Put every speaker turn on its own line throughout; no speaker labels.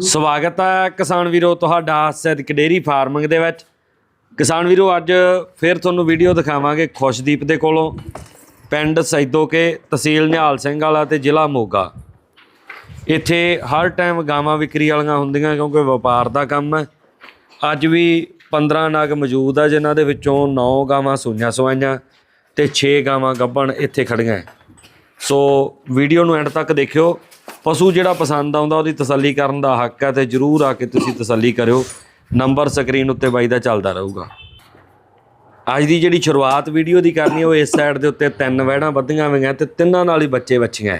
ਸਵਾਗਤ ਹੈ ਕਿਸਾਨ ਵੀਰੋ, ਤੁਹਾਡਾ ਸਿੱਧਕ ਡੇਰੀ ਫਾਰਮਿੰਗ ਦੇ ਵਿੱਚ। ਕਿਸਾਨ ਵੀਰੋ, ਅੱਜ ਫਿਰ ਤੁਹਾਨੂੰ ਵੀਡੀਓ ਦਿਖਾਵਾਂਗੇ ਖੁਸ਼ਦੀਪ ਦੇ ਕੋਲੋਂ, ਪਿੰਡ ਸੈਦੋਕੇ ਤਹਿਸੀਲ ਨਿਹਾਲ ਸਿੰਘ ਵਾਲਾ ਤੇ ਜ਼ਿਲ੍ਹਾ ਮੋਗਾ। ਇੱਥੇ ਹਰ ਟਾਈਮ ਗਾਵਾਂ ਵਿਕਰੀ ਵਾਲੀਆਂ ਹੁੰਦੀਆਂ ਕਿਉਂਕਿ ਵਪਾਰ ਦਾ ਕੰਮ ਹੈ। ਅੱਜ ਵੀ 15 ਨਗ ਮੌਜੂਦ ਆ ਜਿਨ੍ਹਾਂ ਦੇ ਵਿੱਚੋਂ 9 ਗਾਵਾਂ ਸੂਈਆਂ ਸਵਾਈਆਂ ਤੇ 6 ਗਾਵਾਂ ਗੱਭਣ ਇੱਥੇ ਖੜੀਆਂ ਸੋ ਵੀਡੀਓ ਨੂੰ ਐਂਡ ਤੱਕ ਦੇਖਿਓ। ਪਸ਼ੂ ਜਿਹੜਾ ਪਸੰਦ ਆਉਂਦਾ ਉਹਦੀ ਤਸੱਲੀ ਕਰਨ ਦਾ ਹੱਕ ਹੈ ਤੇ ਜਰੂਰ ਆ ਕੇ ਤੁਸੀਂ ਤਸੱਲੀ ਕਰਿਓ। ਨੰਬਰ ਸਕਰੀਨ ਉੱਤੇ ਬਾਈ ਦਾ ਚੱਲਦਾ ਰਹੂਗਾ। ਅੱਜ ਦੀ ਜਿਹੜੀ ਸ਼ੁਰੂਆਤ ਵੀਡੀਓ ਦੀ ਕਰਨੀ ਉਹ ਇਸ ਸਾਈਡ ਦੇ ਉੱਤੇ ਤਿੰਨ ਵਹਿੜਾਂ ਵੱਧੀਆਂ ਹੋਈਆਂ ਤੇ ਤਿੰਨਾਂ ਨਾਲ ਹੀ ਬੱਚੇ ਬੱਚੀਆਂ।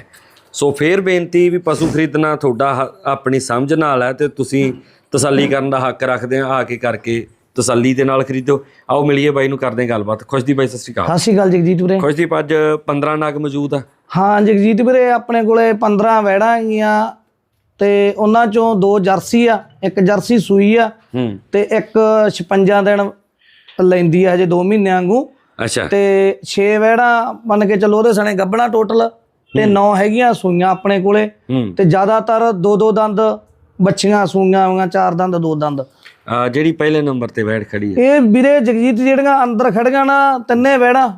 ਸੋ ਫੇਰ ਬੇਨਤੀ ਵੀ ਪਸ਼ੂ ਖਰੀਦਣਾ ਤੁਹਾਡਾ ਆਪਣੀ ਸਮਝ ਨਾਲ ਹੈ ਤੇ ਤੁਸੀਂ ਤਸੱਲੀ ਕਰਨ ਦਾ ਹੱਕ ਰੱਖਦੇ ਆ ਆ ਕੇ ਕਰਕੇ ਤਸੱਲੀ ਦੇ ਨਾਲ ਖਰੀਦੋ। ਆਓ ਮਿਲੀਏ ਬਾਈ ਨੂੰ ਕਰਦੇ ਗੱਲਬਾਤ। ਖੁਸ਼ਦੀ ਬਾਈ ਸਤਿ ਸ਼੍ਰੀ ਅਕਾਲ।
ਸਤਿ ਸ਼੍ਰੀ ਅਕਾਲ ਜਗਜੀਤ ਵੀਰੇ।
ਖੁਸ਼ਦੀਪ ਅੱਜ 15 ਨਗ ਮੌਜੂਦ ਆ।
ਹਾਂ ਜਗਜੀਤ ਵੀਰੇ ਆਪਣੇ ਕੋਲੇ 15 ਵੈੜਾਂ ਹੈਗੀਆਂ ਤੇ ਉਹਨਾਂ ਚੋਂ ਦੋ ਜਰਸੀ ਆ ਇੱਕ ਜਰਸੀ ਸੂਈ ਆ ਤੇ ਇੱਕ 56 ਦਿਨ ਲੈਂਦੀ ਆ ਹਜੇ 2 ਮਹੀਨਿਆਂ ਵਾਂਗੂ।
ਅੱਛਾ।
ਤੇ 6 ਵੈੜਾਂ ਮੰਨ ਕੇ ਚੱਲੋ ਉਹਦੇ ਸਣੇ ਗੱਬਣਾ ਟੋਟਲ ਤੇ 9 ਹੈਗੀਆਂ ਸੂਈਆਂ ਆਪਣੇ ਕੋਲੇ। ਤੇ ਜ਼ਿਆਦਾਤਰ ਦੋ ਦੋ ਦੰਦ ਬੱਚੀਆਂ ਸੂਈਆਂ ਹੋਈਆਂ ਚਾਰ ਦੰਦ ਦੋ ਦੰਦ।
ਜਿਹੜੀ ਪਹਿਲੇ ਨੰਬਰ ਤੇ ਬੈਠ ਖੜੀ ਹੈ
ਇਹ ਵੀਰੇ ਜਗਜੀਤ ਜਿਹੜੀਆਂ ਅੰਦਰ ਖੜੀਆਂ ਨਾ ਤਿੰਨੇ ਵੈੜਾਂ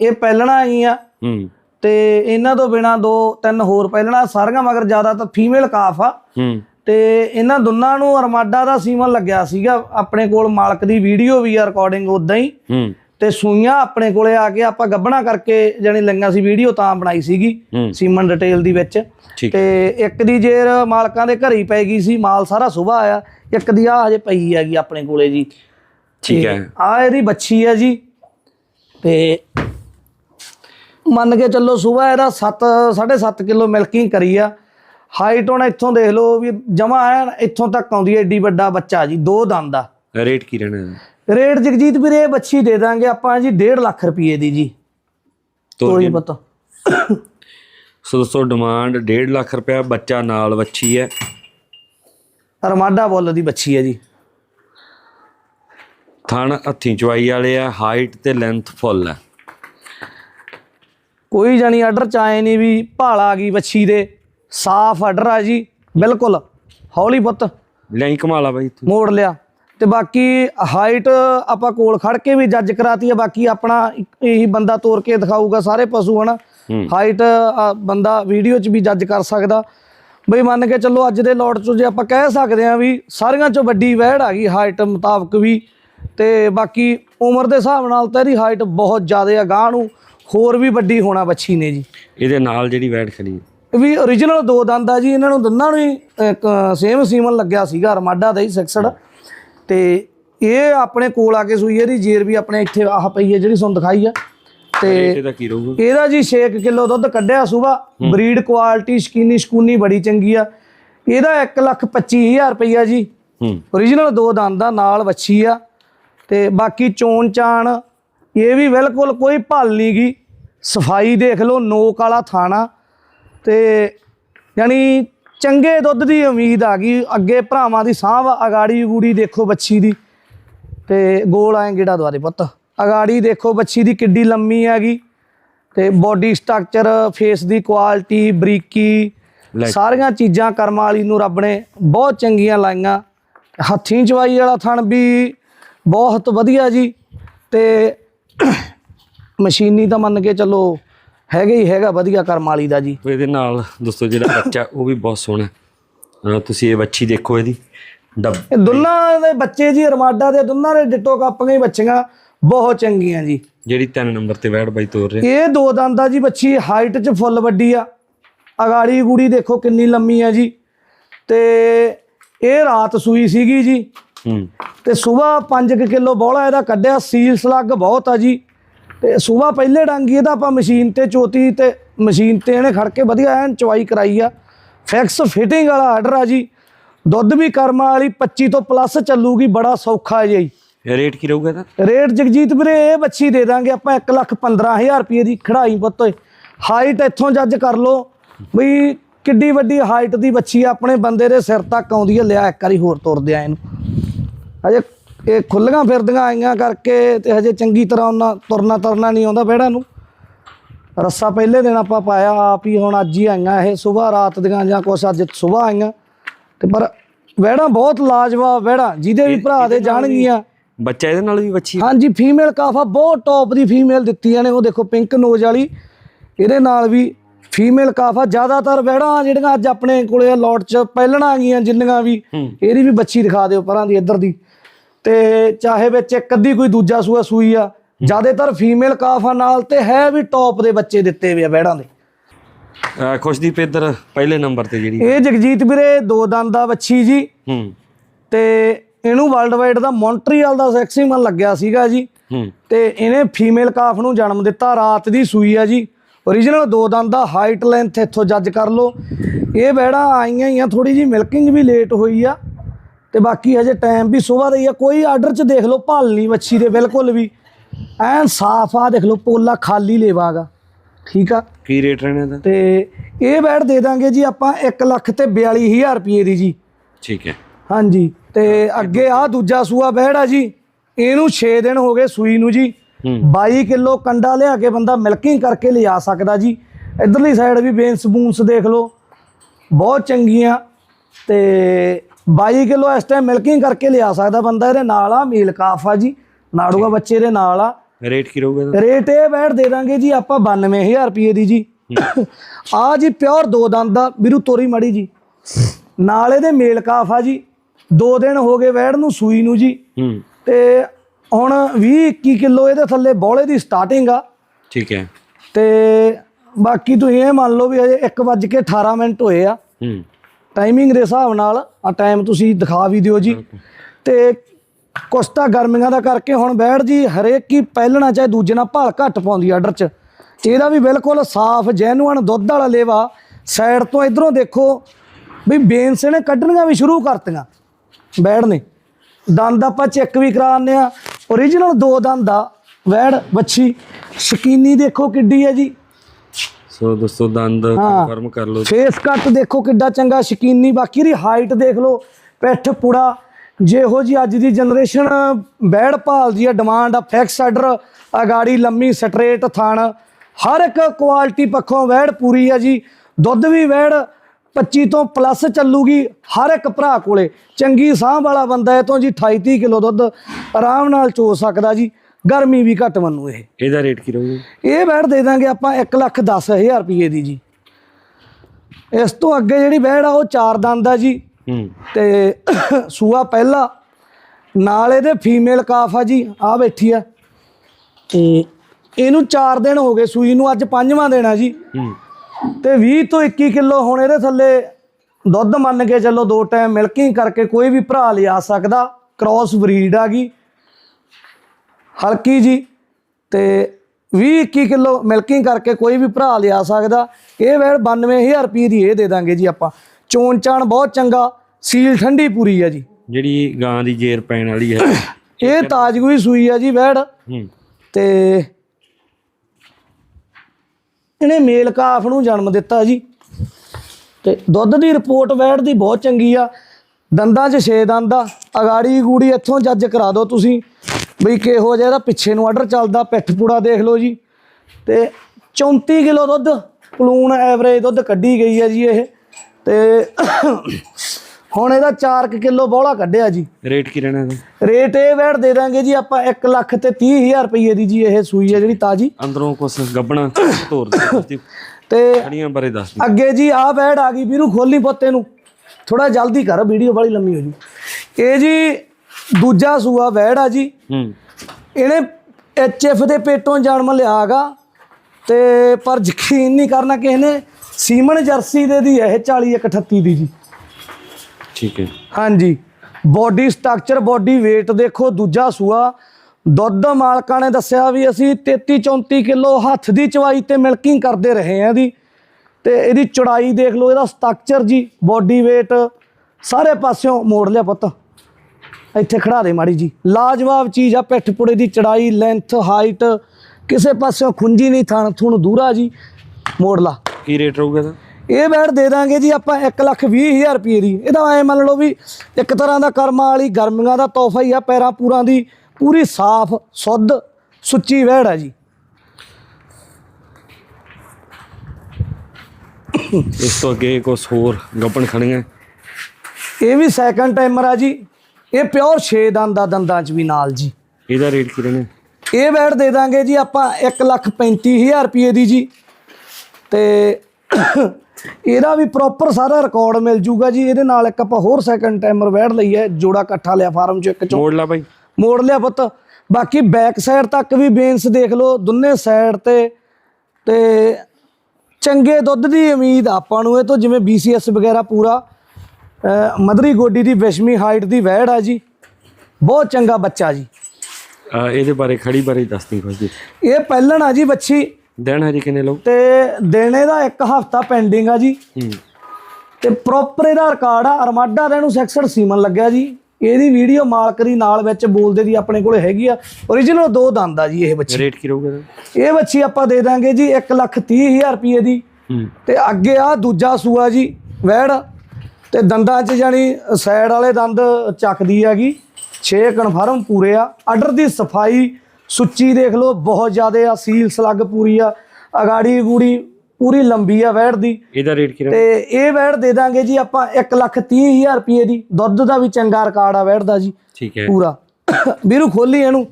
ਇਹ ਪਹਿਲਣਾ ਹੈਗੀਆਂ।
ਹੂੰ।
ਤੇ ਇਹਨਾਂ ਤੋਂ ਬਿਨਾ ਦੋ ਤਿੰਨ ਹੋਰ ਪਹਿਲਣਾ ਸਾਰੀਆਂ ਮਗਰ ਜ਼ਿਆਦਾ ਤਾਂ ਫੀਮੇਲ ਕਾਫ ਆ।
ਹੂੰ।
ਤੇ ਇਹਨਾਂ ਦੋਨਾਂ ਨੂੰ ਅਰਮਾਡਾ ਦਾ ਸੀਮਨ ਲੱਗਿਆ ਸੀਗਾ। ਆਪਣੇ ਕੋਲ ਮਾਲਕ ਦੀ ਵੀਡੀਓ ਵੀ ਆ ਰਿਕਾਰਡਿੰਗ ਉਦਾਂ ਹੀ।
ਹੂੰ।
ਤੇ ਸੂਈਆਂ ਆਪਣੇ ਕੋਲੇ ਆ ਕੇ ਆਪਾਂ ਗੱਬਣਾ ਕਰਕੇ ਜਾਣੀ ਲੰਗਾ ਸੀ ਵੀਡੀਓ ਤਾਂ ਬਣਾਈ ਸੀਗੀ ਸੀਮਨ ਡਿਟੇਲ ਦੀ ਵਿੱਚ। ਤੇ ਇੱਕ ਦੀ ਜੇਰ ਮਾਲਕਾਂ ਦੇ ਘਰੇ ਹੀ ਪੈ ਗਈ ਸੀ ਮਾਲ ਸਾਰਾ ਸੁਬਾਹ ਆਇਆ। ਇੱਕ ਦੀ ਆ ਹਜੇ ਪਈ ਹੈਗੀ ਆਪਣੇ ਕੋਲੇ ਜੀ।
ਠੀਕ ਹੈ।
ਆ ਇਹਦੀ ਬੱਚੀ ਹੈ ਜੀ। ਤੇ ਮੰਨ ਕੇ ਚੱਲੋ ਸਵੇਰ ਇਹਦਾ 7 7.5 ਕਿਲੋ ਮਿਲਕਿੰਗ ਕਰੀ ਆ। ਹਾਈਟ ਹੁਣ ਇੱਥੋਂ ਦੇਖ ਲਓ ਵੀ ਜਮਾ ਐ ਇੱਥੋਂ ਤੱਕ ਆਉਂਦੀ ਐ ਏਡੀ ਵੱਡਾ ਬੱਚਾ ਜੀ ਦੋ ਦੰਦ ਦਾ
ਰੇਟ ਕੀ ਰਹਿਣਾ? ਹੈ?
ਰੇਟ ਜਗਜੀਤ ਵੀਰੇ ਇਹ ਬੱਚੀ ਦੇ ਦਾਂਗੇ ਆਪਾਂ ਜੀ 1.5 ਲੱਖ ਰੁਪਏ ਦੀ ਜੀ।
ਤੋਰ
ਪਤਾ।
ਸੋ ਦੋਸਤੋ ਡਿਮਾਂਡ 1.5 ਲੱਖ ਰੁਪਇਆ ਬੱਚਾ ਨਾਲ ਵੱਛੀ ਹੈ।
ਰਮਾਡਾ ਬੁੱਲ ਦੀ ਬੱਚੀ ਹੈ ਜੀ।
ਥਣ ਹੱਥੀਂ ਚਵਾਈ ਵਾਲੇ ਆ ਹਾਈਟ ਤੇ ਲੈਂਥ ਫੁੱਲ ਹੈ
ਕੋਈ ਜਾਨੀ ਆਰਡਰ ਚਾਏ ਨਹੀਂ ਵੀ ਭਾਲਾ ਆ ਗਈ ਬੱਚੀ ਦੇ। ਸਾਫ਼ ਆਰਡਰ ਆ ਜੀ ਬਿਲਕੁਲ। ਹੌਲੀ ਪੁੱਤ।
ਲੈ ਕਮਾਲਾ ਬਾਈ ਤੂੰ
ਮੋੜ ਲਿਆ। ਤੇ ਬਾਕੀ ਹਾਈਟ ਆਪਾਂ ਕੋਲ ਖੜ ਕੇ ਵੀ ਜੱਜ ਕਰਾਤੀ ਹੈ ਬਾਕੀ ਆਪਣਾ ਇਹੀ ਬੰਦਾ ਤੋਰ ਕੇ ਦਿਖਾਊਗਾ ਸਾਰੇ ਪਸ਼ੂ ਹਨਾ। ਹਾਈਟ ਬੰਦਾ ਵੀਡੀਓ 'ਚ ਵੀ ਜੱਜ ਕਰ ਸਕਦਾ। ਬਈ ਮੰਨ ਕੇ ਚੱਲੋ ਅੱਜ ਦੇ ਲੋਟ 'ਚ ਜੇ ਆਪਾਂ ਕਹਿ ਸਕਦੇ ਆ ਵੀ ਸਾਰੀਆਂ 'ਚੋਂ ਵੱਡੀ ਵਹਿੜ ਆ ਗਈ ਹਾਈਟ ਮੁਤਾਬਕ ਵੀ। ਤੇ ਬਾਕੀ ਉਮਰ ਦੇ ਹਿਸਾਬ ਨਾਲ ਤਾਂ ਇਹਦੀ ਹਾਈਟ ਬਹੁਤ ਜ਼ਿਆਦਾ ਆ ਗਾਂ ਨੂੰ। ਹੋਰ ਵੀ ਵੱਡੀ ਹੋਣਾ ਬੱਚੀ ਨੇ ਜੀ।
ਇਹਦੇ ਨਾਲ ਜਿਹੜੀ ਬੈਠ ਖੜੀ
ਵੀ origignal ਦੋ ਦੰਦ ਆ ਜੀ ਇਹਨਾਂ ਨੂੰ ਦੋਨਾਂ ਨੂੰ ਹੀ ਸੇਮ ਸੀਮਨ ਲੱਗਿਆ ਸੀਗਾ ਅਰਮਾਡਾ ਦਾ ਹੀ ਸਿਕਸਡ ਤੇ ਇਹ ਆਪਣੇ ਕੋਲ ਆ ਕੇ ਸੂਈ ਇਹਦੀ ਜੇਰ ਵੀ ਆਪਣੇ ਇੱਥੇ ਆਹ ਪਈ ਹੈ ਜਿਹੜੀ ਤੁਹਾਨੂੰ ਦਿਖਾਈ ਆ। ਤੇ
ਇਹਦਾ ਕੀ ਰਹੂਗਾ
ਇਹਦਾ ਜੀ 6 ਕਿਲੋ ਦੁੱਧ ਕੱਢਿਆ ਸਵੇਰ ਬਰੀਡ ਕੁਆਲਿਟੀ ਸ਼ਕੀਨੀ ਸ਼ਕੂਨੀ ਬੜੀ ਚੰਗੀ ਆ। ਇਹਦਾ 125000 ਰੁਪਈਆ ਜੀ। origignal ਦੋ ਦੰਦ ਦਾ ਨਾਲ ਵੱਛੀ ਆ। ਤੇ ਬਾਕੀ ਚੋਣ ਚਾਣ ਇਹ ਵੀ ਬਿਲਕੁਲ ਕੋਈ ਭਲ ਨਹੀਂ ਗੀ। ਸਫ਼ਾਈ ਦੇਖ ਲਓ ਨੋਕ ਵਾਲਾ ਥਾਣਾ। ਤੇ ਯਾਨੀ ਚੰਗੇ ਦੁੱਧ ਦੀ ਉਮੀਦ ਆ ਗਈ। ਅੱਗੇ ਭਰਾਵਾਂ ਦੀ ਸਾਂਭ ਅਗਾੜੀ ਗੂੜੀ ਦੇਖੋ ਬੱਚੀ ਦੀ। ਤੇ ਗੋਲ ਆਏ ਗੇੜਾ ਦੁਆਰੇ ਪੁੱਤ। ਅਗਾੜੀ ਦੇਖੋ ਬੱਚੀ ਦੀ ਕਿੱਡੀ ਲੰਮੀ ਹੈਗੀ ਤੇ ਬਾਡੀ ਸਟਰਕਚਰ ਫੇਸ ਦੀ ਕੁਆਲਿਟੀ ਬਰੀਕੀ। ਸਾਰੀਆਂ ਚੀਜ਼ਾਂ ਕਰਮ ਵਾਲੀ ਨੂੰ ਰੱਬ ਨੇ ਬਹੁਤ ਚੰਗੀਆਂ ਲਾਈਆਂ। ਹੱਥੀਂ ਚਵਾਈ ਵਾਲਾ ਥਣ ਵੀ ਬਹੁਤ ਵਧੀਆ ਜੀ। ਤੇ ਮਸ਼ੀਨੀ ਤਾਂ ਮੰਨ ਕੇ ਚੱਲੋ ਹੈਗਾ ਹੀ ਹੈਗਾ ਵਧੀਆ ਕਰਮ ਵਾਲੀ ਦਾ ਜੀ।
ਇਹਦੇ ਨਾਲ ਦੋਸਤੋ ਜਿਹੜਾ ਬੱਚਾ ਉਹ ਵੀ ਬਹੁਤ ਸੋਹਣਾ। ਅਹ ਤੁਸੀਂ ਇਹ ਵੱਛੀ ਦੇਖੋ ਇਹਦੀ। ਡੱਬ
ਇਹ ਦੋਨਾਂ ਦੇ ਬੱਚੇ ਜੀ ਰਮਾਡਾ ਦੇ ਦੋਨਾਂ ਦੇ ਡਿੱਟੋ ਕੱਪੀਆਂ ਹੀ ਬੱਚੀਆਂ ਬਹੁਤ ਚੰਗੀਆਂ ਜੀ।
ਜਿਹੜੀ 3 ਨੰਬਰ ਤੇ ਬੈਠ ਬਾਈ ਤੋਰ ਰਿਹਾ।
ਇਹ ਦੋ ਦੰਦ ਜੀ ਬੱਚੀ ਹਾਈਟ 'ਚ ਫੁੱਲ ਵੱਡੀ ਆ। ਅਗਾੜੀ ਗੂੜੀ ਦੇਖੋ ਕਿੰਨੀ ਲੰਮੀ ਆ ਜੀ। ਤੇ ਇਹ ਰਾਤ ਸੂਈ ਸੀਗੀ ਜੀ। ਤੇ ਸਵੇਰ 5 ਕਿਲੋ ਬੋਲਾ ਇਹਦਾ ਕੱਢਿਆ ਸੀਲ ਸਲੱਗ ਬਹੁਤ ਆ ਜੀ। ਤੇ ਸਵੇਰ ਪਹਿਲੇ ਡੰਗੀ ਇਹਦਾ ਆਪਾਂ ਮਸ਼ੀਨ ਤੇ ਚੋਤੀ ਤੇ ਮਸ਼ੀਨ ਤੇ ਇਹਨੇ ਖੜ ਕੇ ਵਧੀਆ ਐਨ ਚਵਾਈ ਕਰਾਈ ਆ। ਫਿਕਸ ਫਿਟਿੰਗ ਵਾਲਾ ਆਰਡਰ ਆ ਜੀ। ਦੁੱਧ ਵੀ ਕਰਮਾਂ ਵਾਲੀ 25 ਤੋਂ ਪਲੱਸ ਚੱਲੂਗੀ ਬੜਾ ਸੌਖਾ ਹੈ ਜੀ।
ਰੇਟ ਕੀ ਰਹੂਗਾ ਇਹਦਾ?
ਰੇਟ ਜਗਜੀਤ ਵੀਰੇ ਇਹ ਬੱਚੀ ਦੇ ਦਾਂਗੇ ਆਪਾਂ 1 ਲੱਖ 15000 ਰੁਪਏ ਦੀ ਖੜਾਈ ਪੁੱਤ ਹਾਈਟ ਇੱਥੋਂ ਜੱਜ ਕਰ ਲੋ ਬਈ ਕਿੱਡੀ ਵੱਡੀ ਹਾਈਟ ਦੀ ਬੱਚੀ ਆ ਆਪਣੇ ਬੰਦੇ ਦੇ ਸਿਰ ਤੱਕ ਆਉਂਦੀ ਹੈ ਲਿਆ ਇੱਕ ਵਾਰੀ ਹੋਰ ਤੁਰਦੇ ਆ ਇਹਨੂੰ। ਹਜੇ ਇਹ ਖੁੱਲੀਆਂ ਫਿਰਦੀਆਂ ਆਈਆਂ ਕਰਕੇ ਤੇ ਹਜੇ ਚੰਗੀ ਤਰ੍ਹਾਂ ਉਹਨਾਂ ਤੁਰਨਾ ਤੁਰਨਾ ਨਹੀਂ ਆਉਂਦਾ ਬੇੜਾ ਨੂੰ। ਰੱਸਾ ਪਹਿਲੇ ਦਿਨ ਆਪਾਂ ਪਾਇਆ ਆਪ ਹੀ ਹੁਣ ਅੱਜ ਹੀ ਆਈਆਂ ਇਹ ਸਵੇਰ ਰਾਤ ਦੀਆਂ ਜਾਂ ਕੁਛ ਅੱਜ ਸਵੇਰ ਆਈਆਂ। ਤੇ ਪਰ ਵਹਿੜਾਂ ਬਹੁਤ ਲਾਜਵਾਬ ਵਹਿੜਾਂ ਜਿਹਦੇ ਵੀ ਭਰਾ ਦੇ ਜਾਣਗੀਆਂ।
ਬੱਚਾ ਇਹਦੇ ਨਾਲ ਵੀ ਵੱਛੀ
ਹਾਂਜੀ ਫੀਮੇਲ ਕਾਫਾ ਬਹੁਤ ਟੌਪ ਦੀ ਫੀਮੇਲ ਦਿੱਤੀਆਂ ਨੇ ਉਹ ਦੇਖੋ ਪਿੰਕ ਨੋਜ਼ ਵਾਲੀ। ਇਹਦੇ ਨਾਲ ਵੀ ਫੀਮੇਲ ਕਾਫਾ ਜ਼ਿਆਦਾਤਰ ਵਹਿੜਾਂ ਜਿਹੜੀਆਂ ਅੱਜ ਆਪਣੇ ਕੋਲੇ ਲੋਟ 'ਚ ਪਹਿਲਣਾ ਆ ਗਈਆਂ ਜਿੰਨੀਆਂ ਵੀ ਇਹਦੀ ਵੀ ਬੱਚੀ ਦਿਖਾ ਦਿਓ ਪਰਾਂ ਦੀ ਇੱਧਰ ਦੀ। ਤੇ ਚਾਹੇ ਵਿੱਚ ਇੱਕ ਅੱਧੀ ਕੋਈ ਦੂਜਾ ਸੂਆ ਸੂਈ ਆ ਜ਼ਿਆਦਾਤਰ ਫੀਮੇਲ ਕਾਫਾ ਨਾਲ ਤੇ ਹੈ ਵੀ ਟੌਪ ਦੇ ਬੱਚੇ ਦਿੱਤੇ ਹੋਏ ਆ ਵਹਿੜਾਂ ਦੇ।
ਖੁਸ਼ਦੀਪ ਇੱਧਰ ਪਹਿਲੇ ਨੰਬਰ ਤੇ ਜਿਹੜੀ
ਇਹ ਜਗਜੀਤ ਵੀਰੇ ਦੋ ਦੰਦ ਦਾ ਬੱਚੀ ਜੀ।
ਹੂੰ।
ਤੇ ਇਹਨੂੰ ਵਰਲਡ ਵਾਈਡ ਦਾ ਮੌਂਟਰੀਅਲ ਦਾ ਸੈਕਸੀਮਨ ਲੱਗਿਆ ਸੀਗਾ ਜੀ।
ਹੂੰ।
ਤੇ ਇਹਨੇ ਫੀਮੇਲ ਕਾਫ ਨੂੰ ਜਨਮ ਦਿੱਤਾ ਰਾਤ ਦੀ ਸੂਈ ਆ ਜੀ। Origignal ਦੋ ਦੰਦ ਦਾ ਹਾਈਟ ਲੈਂਥ ਇੱਥੋਂ ਜੱਜ ਕਰ ਲਓ। ਇਹ ਬੈੜਾ ਆਈਆਂ ਹੀ ਆ ਥੋੜੀ ਜੀ ਮਿਲਕਿੰਗ ਵੀ ਲੇਟ ਹੋਈ ਆ। ਤੇ ਬਾਕੀ ਹਜੇ ਟਾਈਮ ਵੀ ਸੁਬਾਹ ਦਾ ਹੀ ਆ। ਕੋਈ ਆਰਡਰ 'ਚ ਦੇਖ ਲਓ ਭਲ ਨਹੀਂ ਵੱਛੀ ਦੇ ਬਿਲਕੁਲ ਵੀ। ਐਨ ਸਾਫ਼ ਆ ਦੇਖ ਲਓ ਪੋਲਾ ਖਾਲੀ ਲੇਵਾਗਾ ਠੀਕ ਆ?
ਕੀ ਰੇਟ ਰਹਿਣੇ ਦਾ
ਤੇ ਇਹ ਬੈੜ ਦੇ ਦਾਂਗੇ ਜੀ ਆਪਾਂ 1 ਲੱਖ ਤੇ 42000 ਰੁਪਏ ਦੀ ਜੀ।
ਠੀਕ ਹੈ।
ਹਾਂਜੀ ਤੇ ਅੱਗੇ ਆ ਦੂਜਾ ਸੂਆ ਬਹਿੜ ਆ ਜੀ। ਇਹਨੂੰ 6 ਦਿਨ ਹੋ ਗਏ ਸੂਈ ਨੂੰ ਜੀ।
ਹੂੰ।
22 ਕਿਲੋ ਕੰਡਾ ਲਿਆ ਕੇ ਬੰਦਾ ਮਿਲਕਿੰਗ ਕਰਕੇ ਲਿਜਾ ਸਕਦਾ ਜੀ। ਇਧਰਲੀ ਸਾਈਡ ਵੀ ਬੇਨਸ ਬੂਨਸ ਦੇਖ ਲਓ। ਬਹੁਤ ਚੰਗੀਆਂ। ਤੇ 22 ਕਿਲੋ ਇਸ ਟਾਈਮ ਮਿਲਕਿੰਗ ਕਰਕੇ ਲਿਆ ਸਕਦਾ ਬੰਦਾ ਇਹਦੇ ਨਾਲ ਆ ਮੀਲ ਕਾਫ ਆ ਜੀ। ਨਾੜੂਆ ਬੱਚੇ ਦੇ ਨਾਲ ਆ।
ਰੇਟ ਕੀ ਰਹੂਗਾ?
ਰੇਟ ਇਹ ਬੈਠ ਦੇ ਦਾਂਗੇ ਜੀ ਆਪਾਂ 92000 ਰੁਪਏ ਦੀ ਜੀ। ਆ ਜੀ ਪਿਓਰ ਦੋ ਦੰਦ ਦਾ ਵੀਰੂ ਤੋਰੀ ਮੜੀ ਜੀ। ਨਾਲ ਇਹਦੇ ਮੇਲ ਕਾਫ ਆ ਜੀ। ਦੋ ਦਿਨ ਹੋ ਗਏ ਵੈੜ ਨੂੰ ਸੂਈ ਨੂੰ ਜੀ। ਤੇ ਹੁਣ 20 21 ਕਿਲੋ ਇਹਦੇ ਥੱਲੇ ਬੋਲੇ ਦੀ ਸਟਾਰਟਿੰਗ ਆ।
ਠੀਕ ਹੈ।
ਤੇ ਬਾਕੀ ਤੁਸੀਂ ਇਹ ਮੰਨ ਲਓ ਵੀ ਅਜੇ 1:18 ਮਿੰਟ ਹੋਏ ਆ। ਟਾਈਮਿੰਗ ਦੇ ਹਿਸਾਬ ਨਾਲ ਆ ਟਾਈਮ ਤੁਸੀਂ ਦਿਖਾ ਵੀ ਦਿਓ ਜੀ। ਤੇ ਕੁਛ ਤਾਂ ਗਰਮੀਆਂ ਦਾ ਕਰਕੇ ਹੁਣ ਬੈੜ ਜੀ ਹਰੇਕ ਹੀ ਪਹਿਲਣਾ ਚਾਹੇ ਦੂਜੇ ਨਾਲ ਭਾਲ ਘੱਟ ਪਾਉਂਦੀ ਆਰਡਰ 'ਚ। ਇਹਦਾ ਵੀ ਬਿਲਕੁਲ ਸਾਫ਼ ਜੈਨੂਅਨ ਦੁੱਧ ਵਾਲਾ ਲੇਵਾ। ਸਾਈਡ ਤੋਂ ਇਧਰੋਂ ਦੇਖੋ ਵੀ ਬੇਨਸ ਨੇ ਕੱਢਣੀਆਂ ਵੀ ਸ਼ੁਰੂ ਕਰਤੀਆਂ। ਬੈੜ ਨੇ। ਦੰਦ ਆਪਾਂ ਚੈੱਕ ਵੀ ਕਰਾਉਂਦੇ ਆ origignal ਦੋ ਦੰਦ ਦਾ ਵੈੜ ਵੱਛੀ। ਸ਼ਕੀਨੀ ਦੇਖੋ ਕਿੱਡੀ ਹੈ ਜੀ।
ਸੋ ਦੋਸਤੋ ਦੰਦ ਕਨਫਰਮ ਕਰ ਲਓ।
ਫੇਸ ਕੱਟ ਦੇਖੋ ਕਿੱਡਾ ਚੰਗਾ ਸ਼ਕੀਨੀ ਬਾਕੀ ਦੀ ਹਾਈਟ ਦੇਖ ਲਓ ਪਿੱਠ ਪੁੜਾ ਜਿਹੋ ਜੀ ਅੱਜ ਦੀ ਜਨਰੇਸ਼ਨ ਬੈੜ ਭਾਲਦੀ ਆ ਡਿਮਾਂਡ ਆ ਫੈਕਸ ਆਰਡਰ ਅਗਾੜੀ ਲੰਮੀ ਸਟਰੇਟ ਥਣ। ਹਰ ਇੱਕ ਕੁਆਲਿਟੀ ਪੱਖੋਂ ਵੈੜ ਪੂਰੀ ਆ ਜੀ। ਦੁੱਧ ਵੀ ਵੈੜ 25 ਤੋਂ ਪਲੱਸ ਚੱਲੂਗੀ ਹਰ ਇੱਕ ਭਰਾ ਕੋਲੇ। ਚੰਗੀ ਸਾਂਭ ਵਾਲਾ ਬੰਦਾ ਹੈ ਤੋਂ ਜੀ 28 30 ਕਿਲੋ ਦੁੱਧ ਆਰਾਮ ਨਾਲ ਚੋ ਸਕਦਾ ਜੀ। ਗਰਮੀ ਵੀ ਘੱਟ ਮੰਨੂ ਇਹ।
ਇਹਦਾ ਰੇਟ ਕੀ ਰਹੂਗਾ?
ਇਹ ਬੈੜ ਦੇ ਦਾਂਗੇ ਆਪਾਂ 1 ਲੱਖ 10000 ਰੁਪਏ ਦੀ ਜੀ। ਇਸ ਤੋਂ ਅੱਗੇ ਜਿਹੜੀ ਬੈੜ ਆ ਉਹ ਚਾਰ ਦੰਦ ਆ ਜੀ।
ਹੂੰ।
ਤੇ ਸੂਆ ਪਹਿਲਾ ਨਾਲ ਇਹਦੇ ਫੀਮੇਲ ਕਾਫ ਆ ਜੀ ਆ ਬੈਠੀ ਆ। ਤੇ ਇਹਨੂੰ 4 ਦਿਨ ਹੋ ਗਏ ਸੂਈ ਨੂੰ ਅੱਜ ਪੰਜਵਾਂ ਦਿਨ ਆ ਜੀ। ਤੇ 20 ਤੋਂ 21 ਕਿਲੋ ਹੁਣ ਇਹਦੇ ਥੱਲੇ ਦੁੱਧ ਮੰਨ ਕੇ ਚੱਲੋ ਦੋ ਟਾਈਮ ਮਿਲਕਿੰਗ ਕਰਕੇ ਕੋਈ ਵੀ ਭਰਾ ਲਿਆ ਸਕਦਾ ਕ੍ਰਾਸ ਬਰੀਡ ਆ ਗਈ। ਹਲਕੀ ਜੀ ਤੇ 20 21 ਕਿਲੋ ਮਿਲਕਿੰਗ ਕਰਕੇ ਕੋਈ ਵੀ ਭਰਾ ਲਿਆ ਸਕਦਾ। ਇਹ ਵੇੜ 92000 ਰੁਪਏ ਦੀ ਇਹ ਦੇ ਦਾਂਗੇ ਜੀ ਆਪਾਂ। ਚੋਣ ਚਾਣ ਬਹੁਤ ਚੰਗਾ ਸੀਲ ਠੰਡੀ ਪੂਰੀ ਆ ਜੀ।
ਜਿਹੜੀ ਗਾਂ ਦੀ ਜੇਰ ਪੈਣ ਵਾਲੀ ਹੈ।
ਇਹ ਤਾਜਗੂਈ ਸੂਈ ਆ ਜੀ ਵੈੜ। ਤੇ ਇਹਨੇ ਮੇਲ ਕਾਫ ਨੂੰ ਜਨਮ ਦਿੱਤਾ ਜੀ। ਤੇ ਦੁੱਧ ਦੀ ਰਿਪੋਰਟ ਵੈੜ ਦੀ ਬਹੁਤ ਚੰਗੀ ਆ। ਦੰਦਾਂ 'ਚ 6 ਦੰਦ ਆ। ਅਗਾੜੀ ਗੂੜੀ ਇੱਥੋਂ ਜੱਜ ਕਰਾ ਦਿਓ ਤੁਸੀਂ। ਬਈ ਕਿਹੋ ਜਿਹਾ ਇਹਦਾ ਪਿੱਛੇ ਨੂੰ ਆਰਡਰ ਚੱਲਦਾ ਪਿੱਠ ਪੂੜਾ ਦੇਖ ਲਓ ਜੀ। ਤੇ 34 ਕਿਲੋ ਦੁੱਧ ਪਲੂਨ ਐਵਰੇਜ ਦੁੱਧ ਕੱਢੀ ਗਈ ਆ ਜੀ ਇਹ। ਤੇ ਹੁਣ ਇਹਦਾ 4 ਕਿਲੋ ਬੋਲਾ ਕੱਢਿਆ ਜੀ।
ਰੇਟ ਕੀ ਰਹਿਣਾ ਇਹਦਾ?
ਰੇਟ ਇਹ ਵੈਟ ਦੇ ਦਾਂਗੇ ਜੀ ਆਪਾਂ 1 ਲੱਖ ਤੇ 30000 ਰੁਪਏ ਦੀ ਜੀ ਇਹ ਸੂਈ ਹੈ ਜਿਹੜੀ ਤਾਜੀ।
ਅੰਦਰੋਂ ਕੁਛ ਗੱਬਣਾ ਤੋਰ ਦੇ
ਤੇ
ਖੜੀਆਂ ਬਾਰੇ ਦੱਸ
ਅੱਗੇ ਜੀ ਆਹ ਵੈਟ ਆ ਗਈ ਵੀਰੂ ਖੋਲੀ ਪੋਤੇ ਨੂੰ। ਥੋੜਾ ਜਲਦੀ ਕਰ ਵੀਡੀਓ ਬੜੀ ਲੰਮੀ ਹੋ ਜੂ। ਇਹ ਜੀ ਦੂਜਾ ਸੂਆ ਵੈੜ ਆ ਜੀ।
ਹੂੰ।
ਇਹਨੇ ਐਚਐਫ ਦੇ ਪੇਟੋਂ ਜਨਮ ਲਿਆਗਾ ਤੇ ਪਰ ਯਕੀਨ ਨਹੀਂ ਕਰਨਾ ਕਿਸੇ ਨੇ ਸੀਮਨ ਜਰਸੀ ਦੇ ਦੀ ਇਹ 40 138 ਦੀ ਜੀ।
ਠੀਕ ਹੈ।
ਹਾਂਜੀ। ਬੋਡੀ ਸਟਰਕਚਰ ਬੋਡੀ weight ਦੇਖੋ ਦੂਜਾ ਸੂਆ। ਦੁੱਧ ਮਾਲਕਾਂ ਨੇ ਦੱਸਿਆ ਵੀ ਅਸੀਂ 33 34 ਕਿਲੋ ਹੱਥ ਦੀ ਚਵਾਈ ਤੇ ਮਿਲਕਿੰਗ ਕਰਦੇ ਰਹੇ ਆ ਦੀ ਤੇ ਇਹਦੀ ਚੌੜਾਈ ਦੇਖ ਲਓ ਇਹਦਾ ਸਟਰਕਚਰ ਜੀ ਬੋਡੀ weight ਸਾਰੇ ਪਾਸਿਓਂ ਮੋੜ ਲਿਆ ਪੁੱਤ। ਇੱਥੇ ਖੜਾ ਦੇ ਮਾੜੀ ਜੀ। ਲਾਜਵਾਬ ਚੀਜ਼ ਆ ਪਿੱਠ ਪੁੜੇ ਦੀ ਚੜਾਈ ਲੈਂਥ ਹਾਈਟ ਕਿਸੇ ਪਾਸਿਓਂ ਖੁੰਜੀ ਨਹੀਂ ਥਣ ਥੁਣ ਦੂਰਾ ਜੀ। ਮੋੜ ਲਾ।
ਕੀ ਰੇਟ ਰਹੂਗਾ ਇਹਦਾ?
ਇਹ ਬੈਟ ਦੇ ਦਾਂਗੇ ਜੀ ਆਪਾਂ 1 ਲੱਖ ਵੀਹ ਹਜ਼ਾਰ ਰੁਪਏ ਦੀ। ਇਹਦਾ ਐ ਮੰਨ ਲਓ ਵੀ ਇੱਕ ਤਰ੍ਹਾਂ ਦਾ ਕਰਮਾਂ ਵਾਲੀ ਗਰਮੀਆਂ ਦਾ ਤੋਹਫਾ ਹੀ ਆ ਪੈਰਾਂ ਪੂਰਾਂ ਦੀ ਪੂਰੀ ਸਾਫ਼ ਸੁੱਧ ਸੁੱਚੀ ਵਹਿੜ ਆ ਜੀ।
ਇਸ ਤੋਂ ਅੱਗੇ ਕੁਛ ਹੋਰ ਗੱਬਣ ਖੜੀਆਂ।
ਇਹ ਵੀ ਸੈਕੰਡ ਟਾਈਮਰ ਆ ਜੀ। ਇਹ ਪਿਓਰ 6 ਦੰਦ ਦਾ ਦੰਦਾਂ ਚ ਵੀ ਨਾਲ ਜੀ।
ਇਹਦਾ ਰੇਟ ਕੀ ਰਹਿਣਾ
ਇਹ ਬੈਡ ਦੇ ਦਾਂਗੇ ਜੀ ਆਪਾਂ 135000 ਰੁਪਏ ਦੀ ਜੀ। ਤੇ ਇਹਦਾ ਵੀ ਪ੍ਰੋਪਰ ਸਾਰਾ ਰਿਕਾਰਡ ਮਿਲ ਜੂਗਾ ਜੀ। ਇਹਦੇ ਨਾਲ ਇੱਕ ਆਪਾਂ ਹੋਰ ਸੈਕੰਡ ਟਾਈਮਰ ਬੈਡ ਲਈ ਹੈ ਜੋੜਾ ਇਕੱਠਾ ਲਿਆ ਫਾਰਮ ਚੋਂ ਇੱਕ ਚੋਂ।
ਮੋੜ ਲਾ ਬਾਈ।
ਮੋੜ ਲਿਆ ਪੁੱਤ। ਬਾਕੀ ਬੈਕ ਸਾਈਡ ਤੱਕ ਵੀ ਬੇਨਸ ਦੇਖ ਲਓ ਦੋਨੇ ਸਾਈਡ ਤੇ। ਤੇ ਚੰਗੇ ਦੁੱਧ ਦੀ ਉਮੀਦ ਆਪਾਂ ਨੂੰ ਇਹ ਤੋਂ ਜਿਵੇਂ BCS ਵਗੈਰਾ ਪੂਰਾ। ਮਦਰੀ ਗੋਡੀ ਦੀ ਵਿਸ਼ਮੀ ਹਾਈਟ ਦੀ ਵੈੜ ਆ ਜੀ। ਬਹੁਤ ਚੰਗਾ ਬੱਚਾ ਜੀ।
ਇਹਦੇ ਬਾਰੇ ਖੜੀ ਬਾਰੇ ਦੱਸਦੀ ਕੁਝ ਜੀ।
ਇਹ ਪਹਿਲਣ ਆ ਜੀ ਬੱਚੀ।
ਦਿਨ ਹਜੇ ਕਿੰਨੇ ਲਓ
ਤੇ ਦੇਣੇ ਦਾ ਇੱਕ ਹਫਤਾ ਪੈਂਡਿੰਗ ਆ ਜੀ।
ਹੂੰ।
ਤੇ ਪ੍ਰੋਪਰ ਇਹਦਾ ਰਿਕਾਰਡ ਆ। ਅਰਮਾਡਾ ਦਾ ਇਹਨੂੰ ਸੈਕਸਡ ਸੀਮਨ ਲੱਗਿਆ ਜੀ। ਇਹਦੀ ਵੀਡੀਓ ਮਾਲਕ ਦੀ ਨਾਲ ਵਿੱਚ ਬੋਲਦੇ ਦੀ ਆਪਣੇ ਕੋਲ ਹੈਗੀ ਆ। origignal ਦੋ ਦੰਦ ਆ ਜੀ ਇਹ ਬੱਚੀ।
ਰੇਟ ਕੀ ਰਹੂਗਾ?
ਇਹ ਬੱਚੀ ਆਪਾਂ ਦੇ ਦਾਂਗੇ ਜੀ 130000 ਰੁਪਏ ਦੀ।
ਹੂੰ।
ਤੇ ਅੱਗੇ ਆ ਦੂਜਾ ਸੂਆ ਜੀ। ਵੈੜ। ਤੇ ਦੰਦਾਂ 'ਚ ਜਾਨੀ ਸਾਈਡ ਵਾਲੇ ਦੰਦ ਚੱਕਦੀ ਹੈਗੀ। 6 ਕਨਫਰਮ ਪੂਰੇ ਆ। ਆਰਡਰ ਦੀ ਸਫ਼ਾਈ ਸੁੱਚੀ ਦੇਖ ਲਓ ਬਹੁਤ ਜ਼ਿਆਦਾ ਆ ਸੀਲ ਸਲੱਗ ਪੂਰੀ ਆ। ਅਗਾੜੀ ਗੂੜੀ ਪੂਰੀ ਲੰਬੀ ਆ ਵੈੜ ਦੀ।
ਇਹਦਾ ਰੇਟ ਕੀ
ਤੇ ਇਹ ਵੈੜ ਦੇ ਦਾਂਗੇ ਜੀ ਆਪਾਂ 130000 ਰੁਪਏ ਦੀ। ਦੁੱਧ ਦਾ ਵੀ ਚੰਗਾ ਰਿਕਾਰਡ ਆ ਵੈੜ ਦਾ ਜੀ।
ਠੀਕ ਹੈ।
ਪੂਰਾ। ਵੀਰੂ ਖੋਲੀ ਇਹਨੂੰ।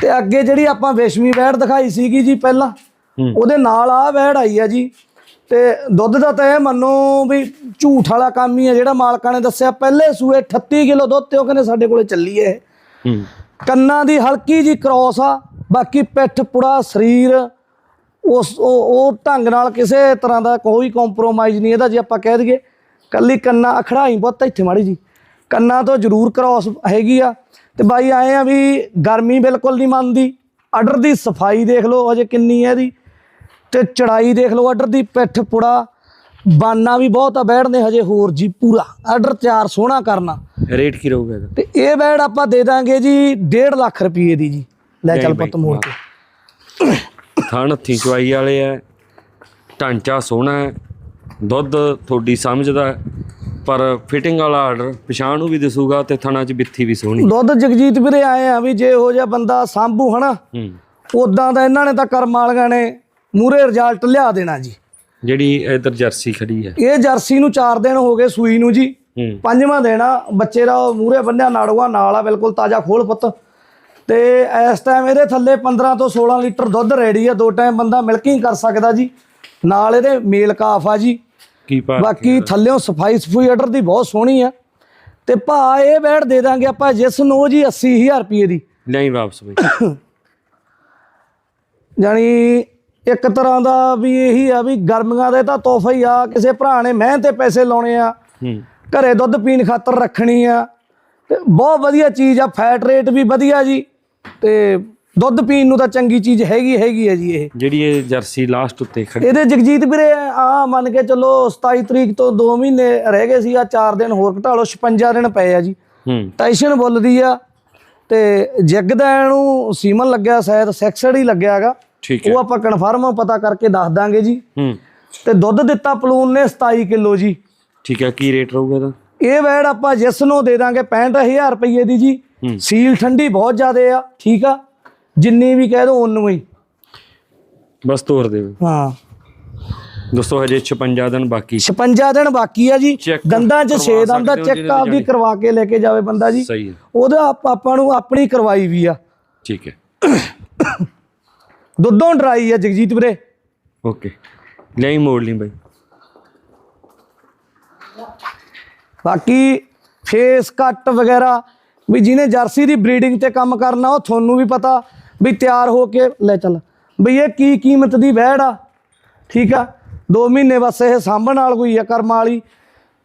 ਤੇ ਅੱਗੇ ਜਿਹੜੀ ਆਪਾਂ ਵੇਸ਼ਮੀ ਵੈੜ ਦਿਖਾਈ ਸੀਗੀ ਜੀ ਪਹਿਲਾਂ। ਉਹਦੇ ਨਾਲ ਆ ਵੈੜ ਆਈ ਆ ਜੀ। ਤੇ ਦੁੱਧ ਦਾ ਤਾਂ ਇਹ ਮੰਨੋ ਵੀ ਝੂਠ ਵਾਲਾ ਕੰਮ ਹੀ ਆ ਜਿਹੜਾ ਮਾਲਕਾਂ ਨੇ ਦੱਸਿਆ ਪਹਿਲੇ ਸੂਏ 38 ਕਿਲੋ ਦੁੱਧ ਤੇ ਉਹ ਕਹਿੰਦੇ ਸਾਡੇ ਕੋਲੇ ਚੱਲੀ ਹੈ ਇਹ।
ਹੂੰ।
ਕੰਨਾਂ ਦੀ ਹਲਕੀ ਜੀ ਕ੍ਰੋਸ ਆ ਬਾਕੀ ਪਿੱਠ ਪੁੜਾ ਸਰੀਰ ਉਸ ਉਹ ਢੰਗ ਨਾਲ ਕਿਸੇ ਤਰ੍ਹਾਂ ਦਾ ਕੋਈ ਕੰਪਰੋਮਾਈਜ਼ ਨਹੀਂ ਇਹਦਾ ਜੇ ਆਪਾਂ ਕਹਿ ਦਈਏ ਕੱਲੀ ਕੰਨਾਂ ਅਖੜਾਈ ਪੁੱਤ ਇੱਥੇ ਮਾੜੀ ਜੀ ਕੰਨਾਂ ਤੋਂ ਜ਼ਰੂਰ ਕ੍ਰੋਸ ਹੈਗੀ ਆ ਤੇ ਬਾਈ ਆਏ ਆ ਵੀ ਗਰਮੀ ਬਿਲਕੁਲ ਨਹੀਂ ਮੰਨਦੀ। ਆਰਡਰ ਦੀ ਸਫ਼ਾਈ ਦੇਖ ਲਓ ਹਜੇ ਕਿੰਨੀ ਹੈ ਇਹਦੀ। ਤੇ ਚੜਾਈ ਦੇਖ ਲਓ ਆਰਡਰ ਦੀ ਪਿੱਠ ਪੁੜਾ ਬਾਨਾ ਵੀ ਬਹੁਤ ਆ ਬੈਠਦੇ ਹਜੇ ਹੋਰ ਜੀ ਪੂਰਾ। ਆਰਡਰ ਤਿਆਰ ਸੋਹਣਾ ਕਰਨਾ।
ਰੇਟ ਕੀ ਰਹੂਗਾ ਇਹਦਾ?
ਤੇ ਇਹ ਬੈਡ ਆਪਾਂ ਦੇ ਦਾਂਗੇ ਜੀ 1.5 ਲੱਖ ਰੁਪਏ ਦੀ ਜੀ। ਲੈ ਚੱਲ ਪੁੱਤ ਮੋੜ ਕੇ।
ਥਣ ਹੱਥੀਂ ਚਵਾਈ ਵਾਲੇ ਆ ਢਾਂਚਾ ਸੋਹਣਾ ਹੈ ਦੁੱਧ ਤੁਹਾਡੀ ਸਮਝਦਾ ਹੈ, ਪਰ ਫਿਟਿੰਗ ਵਾਲਾ ਆਰਡਰ ਪਛਾਣ ਨੂੰ ਵੀ ਦਿਸੂਗਾ ਤੇ ਥਣਾ 'ਚ ਬਿੱਥੀ ਵੀ ਸੋਹਣੀ।
ਦੁੱਧ ਜਗਜੀਤ ਵੀਰੇ ਆਏ ਆ ਵੀ ਜੇ ਇਹੋ ਜਿਹਾ ਬੰਦਾ ਸਾਂਭੂ ਹਨਾ
ਹੂੰ।
ਉਦਾਂ ਦਾ ਇਹਨਾਂ ਨੇ ਤਾਂ ਕਰਮ ਵਾਲੀਆਂ ਨੇ ਮੂਰੇ ਰਿਜ਼ਲਟ ਲਿਆ ਦੇਣਾ ਜੀ।
ਜਿਹੜੀ ਇਧਰ ਜਰਸੀ ਖੜੀ ਹੈ।
ਇਹ ਜਰਸੀ ਨੂੰ 4 ਦਿਨ ਹੋ ਗਏ ਸੂਈ ਨੂੰ ਜੀ। ਪੰਜਵਾਂ ਦੇਣਾ ਬੱਚੇ ਦਾ ਮੂਰੇ ਬੰਨਿਆ ਨਾੜੂਆ ਨਾਲ ਆ ਬਿਲਕੁਲ ਤਾਜ਼ਾ ਖੋਲ ਪੁੱਤ। ਤੇ ਇਸ ਟਾਈਮ ਇਹਦੇ ਥੱਲੇ 15 ਤੋਂ 16 ਲੀਟਰ ਦੁੱਧ ਰੈਡੀ ਆ ਦੋ ਟਾਈਮ ਬੰਦਾ ਮਿਲਕਿੰਗ ਕਰ ਸਕਦਾ ਜੀ। ਨਾਲ ਇਹਦੇ ਮੇਲ ਕਾਫ ਆ ਜੀ।
ਕੀ ਪਾ
ਬਾਕੀ ਥੱਲਿਓਂ ਸਫ਼ਾਈ ਸਫੂਈ ਆਰਡਰ ਦੀ ਬਹੁਤ ਸੋਹਣੀ ਆ। ਤੇ ਭਾ ਇਹ ਬੈਠ ਦੇ ਦਾਂਗੇ ਆਪਾਂ ਜਿਸ ਨੂੰ ਜੀ 80000 ਰੁਪਏ ਦੀ।
ਨਹੀਂ ਵਾਪਸ ਬਈ।
ਜਾਨੀ ਇੱਕ ਤਰ੍ਹਾਂ ਦਾ ਵੀ ਇਹੀ ਆ ਵੀ ਗਰਮੀਆਂ ਦੇ ਤਾਂ ਤੋਹਫਾ ਹੀ ਆ ਕਿਸੇ ਭਰਾ ਨੇ ਮਿਹਨਤ ਤੇ ਪੈਸੇ ਲਾਉਣੇ ਆ। ਘਰੇ ਦੁੱਧ ਪੀਣ ਖਾਤਰ ਰੱਖਣੀ ਆ। ਤੇ ਬਹੁਤ ਵਧੀਆ ਚੀਜ਼ ਆ ਫੈਟ ਰੇਟ ਵੀ ਵਧੀਆ ਜੀ। ਤੇ ਦੁੱਧ ਪੀਣ ਨੂੰ ਤਾਂ ਚੰਗੀ ਚੀਜ਼ ਹੈਗੀ ਹੈਗੀ ਆ ਜੀ ਇਹ।
ਜਿਹੜੀ ਇਹ ਜਰਸੀ ਲਾਸਟ ਉੱਤੇ ਖੜੀ।
ਇਹਦੇ ਜਗਜੀਤ ਵੀਰੇ ਆ ਮੰਨ ਕੇ ਚੱਲੋ 27 ਤਰੀਕ ਤੋਂ 2 ਮਹੀਨੇ ਰਹਿ ਗਏ ਸੀ ਆ 4 ਦਿਨ ਹੋਰ ਘਟਾ ਲਓ 56 ਦਿਨ ਪਏ ਆ ਜੀ।
ਹੂੰ।
ਟੈਸ਼ਨ ਬੁੱਲਦੀ ਆ। ਤੇ ਜਗਦਾ ਨੂੰ ਸੀਮਨ ਲੱਗਿਆ ਸ਼ਾਇਦ ਸੈਕਸਡ ਹੀ ਲੱਗਿਆਗਾ
ਠੀਕ ਹੈ।
ਉਹ ਆਪਾਂ ਕਨਫਰਮ ਪਤਾ ਕਰਕੇ ਦੱਸ ਦਾਂਗੇ ਜੀ।
ਹੂੰ।
ਤੇ ਦੁੱਧ ਦਿੱਤਾ ਪਲੂਨ ਨੇ 27 ਕਿਲੋ ਜੀ।
ਠੀਕ ਹੈ ਕੀ ਰੇਟ ਰਹੂਗਾ ਇਹਦਾ?
ਇਹ ਵੈੜ ਆਪਾਂ ਜਿਸ ਨੂੰ ਦੇ ਦਾਂਗੇ 65000 ਰੁਪਏ ਦੀ ਜੀ। ਸੀਲ ਠੰਡੀ ਬਹੁਤ ਜ਼ਿਆਦੇ ਆ ਠੀਕ ਆ? ਜਿੰਨੀ ਵੀ ਕਹਿ ਦੋ ਉਨੂੰ ਹੀ।
ਬਸ ਤੋਰ ਦੇ।
ਹਾਂ।
ਦੋਸਤੋ ਹਜੇ 56 ਦਿਨ ਬਾਕੀ।
56 ਦਿਨ ਬਾਕੀ ਆ ਜੀ। ਦੰਦਾਂ 'ਚ
ਕਰਵਾ
6 ਦੰਦ ਦਾ ਚੈੱਕ ਆਪਦੀ। ਕਰਵਾ ਕੇ ਲੈ ਕੇ ਜਾਵੇ ਬੰਦਾ ਜੀ। ਉਹਦਾ ਆਪਾਂ ਨੂੰ ਆਪਣੀ ਕਰਵਾਈ ਵੀ ਆ।
ਠੀਕ ਹੈ।
ਦੁੱਧੋਂ ਡਰਾਈ ਆ ਜਗਜੀਤ ਵੀਰੇ।
ਓਕੇ। ਲਈ ਮੋੜ ਲਈ ਬਈ।
ਬਾਕੀ ਫੇਸ ਕੱਟ ਵਗੈਰਾ ਵੀ ਜਿਹਨੇ ਜਰਸੀ ਦੀ ਬਰੀਡਿੰਗ ਤੇ ਕੰਮ ਕਰਨਾ ਉਹ ਤੁਹਾਨੂੰ ਵੀ ਪਤਾ ਵੀ ਤਿਆਰ ਹੋ ਕੇ ਲੈ ਚੱਲ। ਵੀ ਇਹ ਕੀ ਕੀਮਤ ਦੀ ਵਹਿੜ ਆ? ਠੀਕ ਆ? 2 ਮਹੀਨੇ ਬਸ ਇਹ ਸਾਂਭਣ ਨਾਲ ਕੋਈ ਆ ਕਰਮ ਵਾਲੀ।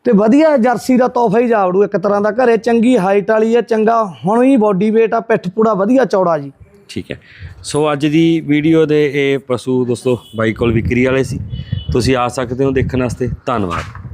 ਤੇ ਵਧੀਆ ਜਰਸੀ ਦਾ ਤੋਹਫਾ ਹੀ ਜਾਵੜੂ ਇੱਕ ਤਰ੍ਹਾਂ ਦਾ। ਘਰੇ ਚੰਗੀ ਹਾਈਟ ਵਾਲੀ ਆ ਚੰਗਾ ਹੁਣ ਹੀ ਬਾਡੀ weight ਆ ਪਿੱਠ ਪੂੜਾ ਵਧੀਆ ਚੌੜਾ ਜੀ।
ਠੀਕ ਹੈ। ਸੋ ਅੱਜ ਦੀ ਵੀਡੀਓ ਦੇ ਇਹ ਪਸ਼ੂ ਦੋਸਤੋ ਬਾਈ ਕੋਲ ਵਿਕਰੀ ਵਾਲੇ ਸੀ। ਤੁਸੀਂ ਆ ਸਕਦੇ ਹੋ ਦੇਖਣ ਵਾਸਤੇ। ਧੰਨਵਾਦ।